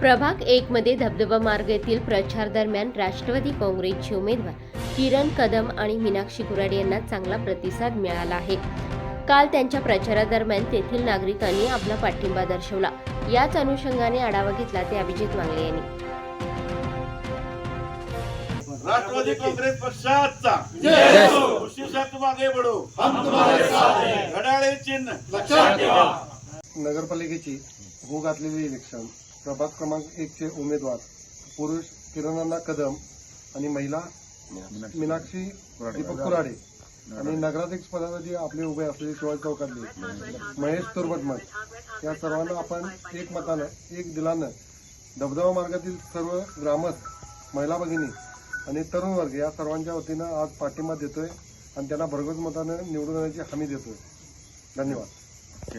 प्रभाग एक मध्ये धबधबा मार्ग येथील प्रचार दरम्यान राष्ट्रवादी काँग्रेसचे उमेदवार किरण कदम आणि मीनाक्षी कुराडे यांना चांगला प्रतिसाद मिळाला आहे. काल त्यांच्या प्रचारादरम्यान तेथील नागरिकांनी आपला पाठिंबा दर्शवला. याच अनुषंगाने आढावा घेतला ते अभिजित मांगले यांनी. राष्ट्रवादी काँग्रेस पक्षाचा. मागे घड्याळे चिन्ह. नगरपालिकेची हो घातलेली इलेक्शन प्रभाग क्रमांक एकचे उमेदवार पुरुष किरणांना कदम आणि महिला मीनाक्षी दीपक कुराडे. आणि नगराध्यक्ष पदासाठी आपले उभे असलेले शिवाजी चौकातले महेश तुरबटमठ या सर्वांना आपण एक मतानं एक दिलानं धबधबा मार्गातील सर्व ग्रामस्थ महिला भगिनी आणि तरुण वर्ग या सर्वांच्या वतीनं आज पाठिंबा देतोय आणि त्यांना भरघोस मतानं निवडून येण्याची हमी देतोय. धन्यवाद.